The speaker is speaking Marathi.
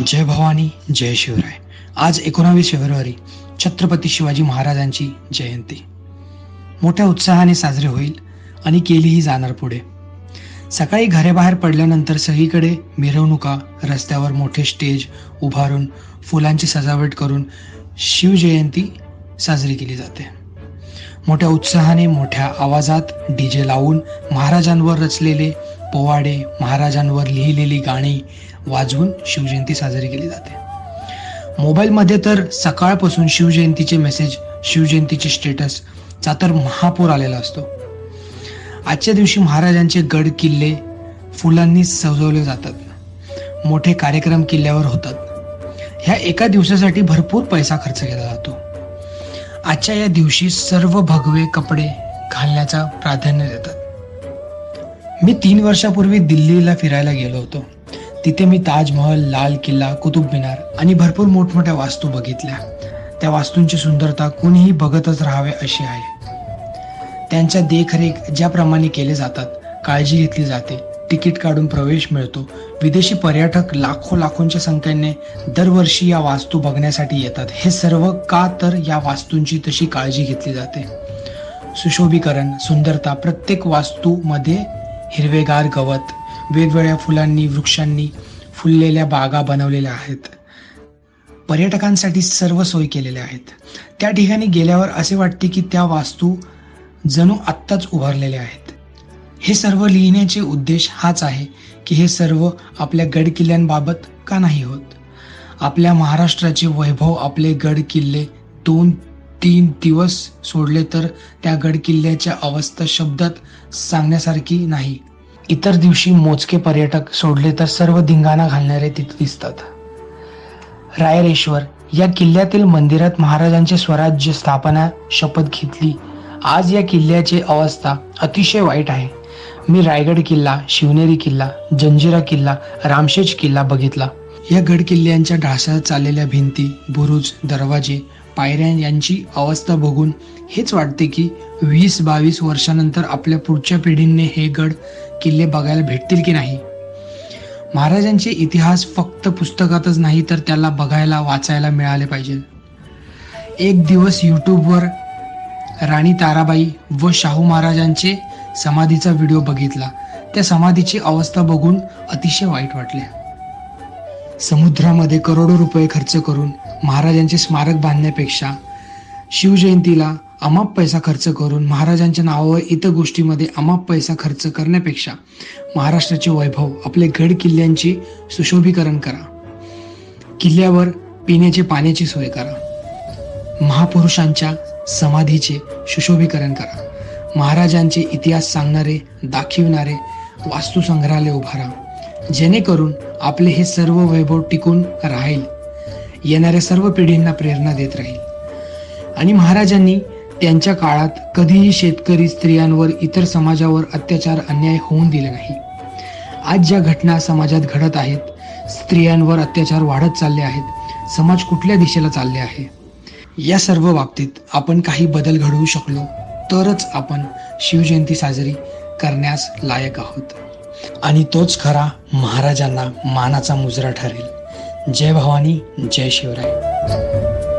जय भवानी जय शिवराय. आज एकोणावीस फेब्रुवारी छत्रपती शिवाजी महाराजांची जयंती. मोठ्या उत्साहाने साजरी होईल आणि केलीही जाणार पुढे. सकाळी घराबाहेर पडल्यानंतर सगळीकडे मिरवणुका रस्त्यावर मोठे स्टेज उभारून फुलांची सजावट करून शिवजयंती साजरी केली जाते. मोठ्या उत्साहाने मोठ्या आवाजात डीजे लावून महाराजांवर रचलेले पोवाडे महाराजांवर लिहिलेली गाणी वाजवून शिवजयंती साजरी केली जाते. मोबाईलमध्ये तर सकाळपासून शिवजयंतीचे मेसेज शिवजयंतीचे स्टेटस चा तर महापूर आलेला असतो. आजच्या दिवशी महाराजांचे गड किल्ले फुलांनी सजवले जातात. मोठे कार्यक्रम किल्ल्यावर होतात. ह्या एका दिवसासाठी भरपूर पैसा खर्च केला जातो. आजच्या या दिवशी सर्व भगवे कपडे घालण्याचा प्राधान्य देतात. मी तीन वर्षापूर्वी दिल्लीला फिरायला गेलो होतो. तिथे मी ताजमहल लाल किल्ला कुतुब मिनार आणि भरपूर मोठमोठ्या वास्तू बघितल्या. त्या वास्तूंची सुंदरता कोणीही बघतच राहावे अशी आहे. त्यांच्या देखरेख ज्याप्रमाणे केले जातात काळजी घेतली जाते. तिकीट काढून प्रवेश मिळतो. विदेशी पर्यटक लाखो लाखोंच्या संख्येने दरवर्षी या वास्तू बघण्यासाठी येतात. हे सर्व का तर या वास्तूंची तशी काळजी घेतली जाते? सुशोभीकरण सुंदरता प्रत्येक वास्तूमध्ये हिरवेगार गवत वेगवेगळ्या फुलांनी वृक्षांनी फुललेल्या बागा बनवलेल्या आहेत. पर्यटकांसाठी सर्व सोय केलेल्या आहेत. त्या ठिकाणी गेल्यावर असे वाटते की त्या वास्तू जणू आत्ताच उभारलेल्या आहेत. हे सर्व लिहिण्याचे उद्देश हाच आहे की हे सर्व आपल्या गड किल्ल्यांबाबत का नाही होत? आपल्या महाराष्ट्राचे वैभव आपले गड किल्ले दोन तीन दिवस सोडले तर त्या गडकिल्ल्याच्या अवस्था शब्दात सांगण्यासारखी नाही. इतर दिवशी मोजके पर्यटक सोडले तर सर्व धिंगाणा घालणारे तिथे दिसतात. रायरेश्वर या किल्ल्यातील मंदिरात महाराजांचे स्वराज्य स्थापना शपथ घेतली. आज या किल्ल्याची अवस्था अतिशय वाईट आहे. मी रायगड किल्ला शिवनेरी किल्ला जंजिरा किल्ला रामशेज किल्ला बघितला. या गड किल्ल्यांच्या ढासळत चाललेल्या भिंती बुरुज दरवाजे पायऱ्या यांची अवस्था बघून हेच वाटते की वीस बावीस वर्षानंतर आपल्या पुढच्या पिढींनी हे गड किल्ले बघायला भेटतील की नाही? महाराजांचे इतिहास फक्त पुस्तकातच नाही तर त्याला बघायला वाचायला मिळाले पाहिजे. एक दिवस यूट्यूबवर राणी ताराबाई व शाहू महाराजांचे समाधीचा व्हिडिओ बघितला. त्या समाधीची अवस्था बघून अतिशय वाईट वाटले. समुद्रामध्ये करोडो रुपये खर्च करून महाराजांचे स्मारक बांधण्यापेक्षा शिवजयंतीला अमाप पैसा खर्च करून महाराजांच्या नावावर इतर गोष्टीमध्ये अमाप पैसा खर्च करण्यापेक्षा महाराष्ट्राचे वैभव आपले गड किल्ल्यांची सुशोभीकरण करा. किल्ल्यावर पिण्याचे पाण्याची सोय करा. महापुरुषांच्या समाधीचे सुशोभीकरण करा. महाराजांचे इतिहास सांगणारे दाखविणारे वास्तुसंग्रहालय उभारा. जेणेकरून आपले हे सर्व वैभव टिकून राहील. येणाऱ्या सर्व पिढींना प्रेरणा देत राहील. आणि महाराजांनी त्यांच्या काळात कधीही शेतकरी स्त्रियांवर इतर समाजावर अत्याचार अन्याय होऊन दिले नाही. आज ज्या घटना समाजात घडत आहेत स्त्रियांवर अत्याचार वाढत चालले आहेत समाज कुठल्या दिशेला चालले आहे? या सर्व बाबतीत आपण काही बदल घडवू शकलो तरच आपण शिवजयंती साजरी करण्यास लायक आहोत. आणि तोच खरा महाराजांना मानाचा मुजरा ठरेल. जय भवानी जय शिवराय.